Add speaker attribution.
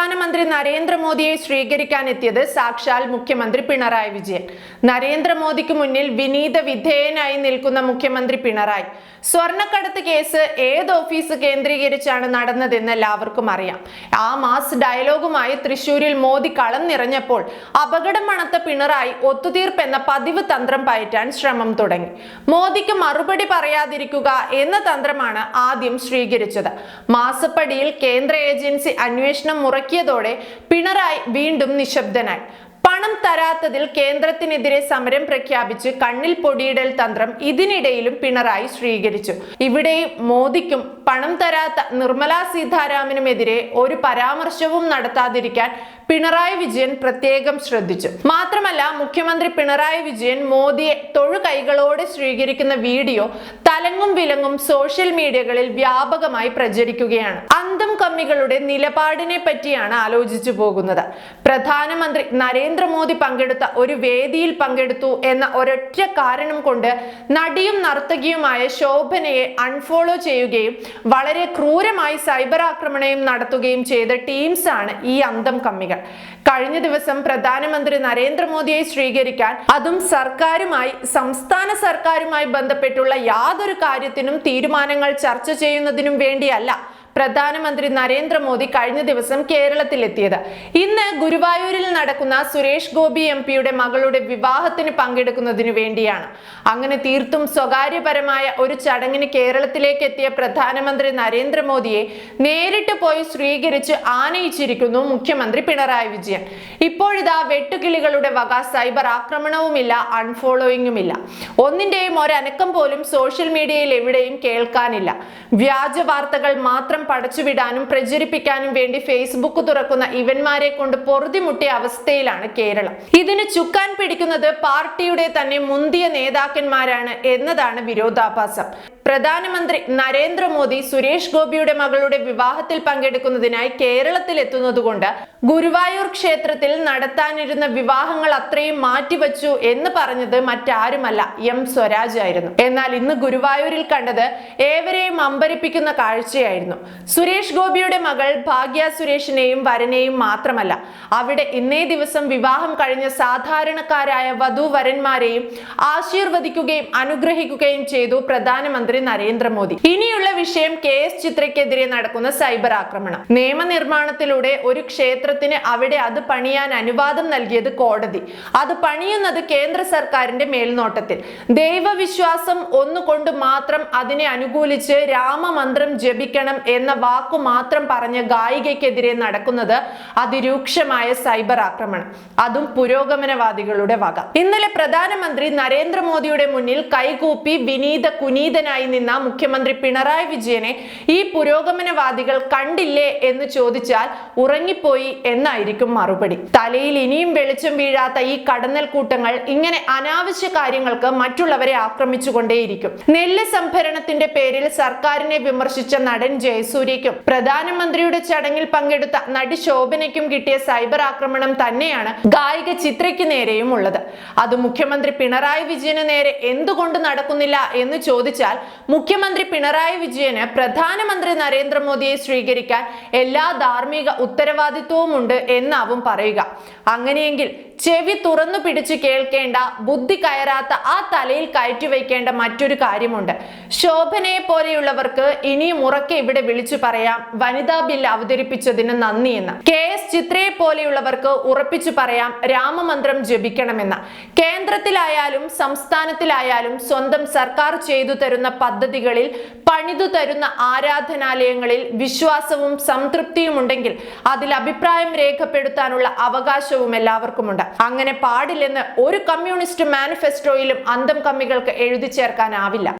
Speaker 1: പ്രധാനമന്ത്രി നരേന്ദ്രമോദിയെ സ്വീകരിക്കാൻ എത്തിയത് സാക്ഷാൽ മുഖ്യമന്ത്രി പിണറായി വിജയൻ. നരേന്ദ്രമോദിക്ക് മുന്നിൽ വിനീത വിധേയനായി നിൽക്കുന്ന മുഖ്യമന്ത്രി പിണറായി. സ്വർണക്കടത്ത് കേസ് ഏത് ഓഫീസ് കേന്ദ്രീകരിച്ചാണ് നടന്നതെന്ന് എല്ലാവർക്കും അറിയാം. ആ മാസ് ഡയലോഗുമായി തൃശൂരിൽ മോദി കളം നിറഞ്ഞപ്പോൾ അപകടം മണത്ത പിണറായി ഒത്തുതീർപ്പ് എന്ന പതിവ് തന്ത്രം പയറ്റാൻ ശ്രമം തുടങ്ങി. മോദിക്ക് മറുപടി പറയാതിരിക്കുക എന്ന തന്ത്രമാണ് ആദ്യം സ്വീകരിച്ചത്. മാസപ്പടിയിൽ കേന്ദ്ര ഏജൻസി അന്വേഷണം മുറക്കിയതോടെ പിണറായി വീണ്ടും നിശബ്ദനായി. പണം തരാത്തതിൽ കേന്ദ്രത്തിനെതിരെ സമരം പ്രഖ്യാപിച്ച് കണ്ണിൽ പൊടിയിടൽ തന്ത്രം ഇതിനിടയിലും പിണറായി സ്വീകരിച്ചു. ഇവിടെയും മോദിക്കും പണം തരാത്ത നിർമ്മല സീതാരാമനുമെതിരെ ഒരു പരാമർശവും നടത്താതിരിക്കാൻ പിണറായി വിജയൻ പ്രത്യേകം ശ്രദ്ധിച്ചു. മാത്രമല്ല മുഖ്യമന്ത്രി പിണറായി വിജയൻ മോദിയെ തൊഴു കൈകളോടെ സ്വീകരിക്കുന്ന വീഡിയോ തലങ്ങും വിലങ്ങും സോഷ്യൽ മീഡിയകളിൽ വ്യാപകമായി പ്രചരിക്കുകയാണ്. അന്തം കമ്മികളുടെ നിലപാടിനെ പറ്റിയാണ് ആലോചിച്ചു പോകുന്നത്. പ്രധാനമന്ത്രി നരേന്ദ്രമോദി പങ്കെടുത്ത ഒരു വേദിയിൽ പങ്കെടുത്തു എന്ന ഒരൊറ്റ കാരണം കൊണ്ട് നടിയും നർത്തകിയുമായ ശോഭനയെ അൺഫോളോ ചെയ്യുകയും വളരെ ക്രൂരമായി സൈബർ ആക്രമണയും നടത്തുകയും ചെയ്ത ടീംസ് ആണ് ഈ അന്തം കമ്മികൾ. കഴിഞ്ഞ ദിവസം പ്രധാനമന്ത്രി നരേന്ദ്രമോദിയെ സ്വീകരിക്കാൻ അതും സർക്കാരുമായി സംസ്ഥാന സർക്കാരുമായി ബന്ധപ്പെട്ടുള്ള യാതൊരു കാര്യത്തിനും തീരുമാനങ്ങൾ ചർച്ച ചെയ്യുന്നതിനും വേണ്ടിയല്ല പ്രധാനമന്ത്രി നരേന്ദ്രമോദി കഴിഞ്ഞ ദിവസം കേരളത്തിലെത്തിയത്. ഇന്ന് ഗുരുവായൂരിൽ നടക്കുന്ന സുരേഷ് ഗോപി എം പിയുടെ മകളുടെ വിവാഹത്തിന് പങ്കെടുക്കുന്നതിനു വേണ്ടിയാണ്. അങ്ങനെ തീർത്തും സ്വകാര്യപരമായ ഒരു ചടങ്ങിന് കേരളത്തിലേക്ക് എത്തിയ പ്രധാനമന്ത്രി നരേന്ദ്രമോദിയെ നേരിട്ട് പോയി സ്വീകരിച്ച് ആനയിച്ചിരിക്കുന്നു മുഖ്യമന്ത്രി പിണറായി വിജയൻ. ഇപ്പോഴിതാ വെട്ടുകിളികളുടെ വക സൈബർ ആക്രമണവുമില്ല അൺഫോളോയിങ്ങുമില്ല. ഒന്നിന്റെയും ഒരനക്കം പോലും സോഷ്യൽ മീഡിയയിൽ എവിടെയും കേൾക്കാനില്ല. വ്യാജ വാർത്തകൾ മാത്രം പടച്ചുവിടാനും പ്രചരിപ്പിക്കാനും വേണ്ടി ഫേസ്ബുക്ക് തുറക്കുന്ന ഇവന്മാരെ കൊണ്ട് പൊറുതിമുട്ടിയ അവസ്ഥയിലാണ് കേരളം. ഇതിന് ചുക്കാൻ പിടിക്കുന്നത് പാർട്ടിയുടെ തന്നെ മുന്തിയ നേതാക്കന്മാരാണ് എന്നതാണ് വിരോധാഭാസം. പ്രധാനമന്ത്രി നരേന്ദ്രമോദി സുരേഷ് ഗോപിയുടെ മകളുടെ വിവാഹത്തിൽ പങ്കെടുക്കുന്നതിനായി കേരളത്തിൽ എത്തുന്നതുകൊണ്ട് ഗുരുവായൂർ ക്ഷേത്രത്തിൽ നടത്താനിരുന്ന വിവാഹങ്ങൾ അത്രയും മാറ്റിവച്ചു എന്ന് പറഞ്ഞത് മറ്റാരുമല്ല എം സ്വരാജ് ആയിരുന്നു. എന്നാൽ ഇന്ന് ഗുരുവായൂരിൽ കണ്ടത് ഏവരെയും അമ്പരിപ്പിക്കുന്ന കാഴ്ചയായിരുന്നു. സുരേഷ് ഗോപിയുടെ മകൾ ഭാഗ്യ സുരേഷിനെയും വരനെയും മാത്രമല്ല അവിടെ ഇന്നേ ദിവസം വിവാഹം കഴിഞ്ഞ സാധാരണക്കാരായ വധുവരന്മാരെയും ആശീർവദിക്കുകയും അനുഗ്രഹിക്കുകയും ചെയ്തു പ്രധാനമന്ത്രി നരേന്ദ്രമോദി. ഇനിയുള്ള വിഷയം കെ എസ് ചിത്രയ്ക്കെതിരെ നടക്കുന്ന സൈബർ ആക്രമണം. നിയമനിർമ്മാണത്തിലൂടെ ഒരു ക്ഷേത്രത്തിന് അവിടെ അത് പണിയാൻ അനുവാദം നൽകിയത് കോടതി. അത് പണിയുന്നത് കേന്ദ്ര സർക്കാരിന്റെ മേൽനോട്ടത്തിൽ. ദൈവവിശ്വാസം ഒന്നുകൊണ്ട് മാത്രം അതിനെ അനുകൂലിച്ച് രാമമന്ത്രം ജപിക്കണം എന്ന വാക്കു മാത്രം പറഞ്ഞ ഗായികയ്ക്കെതിരെ നടക്കുന്നത് അതിരൂക്ഷമായ സൈബർ ആക്രമണം. അതും പുരോഗമനവാദികളുടെ വക. ഇന്നലെ പ്രധാനമന്ത്രി നരേന്ദ്രമോദിയുടെ മുന്നിൽ കൈകൂപ്പി വിനീത കുനീതനായി നിന്ന മുഖ്യമന്ത്രി പിണറായി വിജയനെ ഈ പുരോഗമനവാദികൾ കണ്ടില്ലേ എന്ന് ചോദിച്ചാൽ ഉറങ്ങിപ്പോയി എന്നായിരിക്കും മറുപടി. തലയിൽ ഇനിയും വെളിച്ചം വീഴാത്ത ഈ കടന്നൽ കൂട്ടങ്ങൾ ഇങ്ങനെ അനാവശ്യ കാര്യങ്ങൾക്ക് മറ്റുള്ളവരെ ആക്രമിച്ചുകൊണ്ടേയിരിക്കും. നെല്ല് സംഭരണത്തിന്റെ പേരിൽ സർക്കാരിനെ വിമർശിച്ച നടൻ ജയസൂര്യയ്ക്കും പ്രധാനമന്ത്രിയുടെ ചടങ്ങിൽ പങ്കെടുത്ത നടി ശോഭനയ്ക്കും കിട്ടിയ സൈബർ ആക്രമണം തന്നെയാണ് ഗായിക ചിത്രയ്ക്ക് നേരെയും ഉള്ളത്. അത് മുഖ്യമന്ത്രി പിണറായി വിജയന് നേരെ എന്തുകൊണ്ട് നടക്കുന്നില്ല എന്ന് ചോദിച്ചാൽ മുഖ്യമന്ത്രി പിണറായി വിജയന് പ്രധാനമന്ത്രി നരേന്ദ്രമോദിയെ സ്വീകരിക്കാൻ എല്ലാ ധാർമ്മിക ഉത്തരവാദിത്വവും ഉണ്ട് എന്നാവും പറയുക. അങ്ങനെയെങ്കിൽ ചെവി തുറന്നു പിടിച്ചു കേൾക്കേണ്ട ബുദ്ധി കയറാത്ത ആ തലയിൽ കയറ്റി വയ്ക്കേണ്ട മറ്റൊരു കാര്യമുണ്ട്. ശോഭനയെ പോലെയുള്ളവർക്ക് ഇനിയും ഉറക്കെ ഇവിടെ വിളിച്ചു പറയാം വനിതാ ബിൽ അവതരിപ്പിച്ചതിന് നന്ദി എന്ന്. കെ എസ് ചിത്രയെ പോലെയുള്ളവർക്ക് ഉറപ്പിച്ചു പറയാം രാമമന്ത്രം ജപിക്കണമെന്ന്. കേന്ദ്രത്തിലായാലും സംസ്ഥാനത്തിലായാലും സ്വന്തം സർക്കാർ ചെയ്തു തരുന്ന പദ്ധതികളിൽ പണിതു തരുന്ന ആരാധനാലയങ്ങളിൽ വിശ്വാസവും സംതൃപ്തിയും ഉണ്ടെങ്കിൽ അതിൽ അഭിപ്രായം രേഖപ്പെടുത്താനുള്ള അവകാശവും എല്ലാവർക്കുമുണ്ട്. അങ്ങനെ പാടില്ലെന്ന് ഒരു കമ്മ്യൂണിസ്റ്റ് മാനിഫെസ്റ്റോയിലും അന്തം കമ്മികൾക്ക് എഴുതി ചേർക്കാനാവില്ല.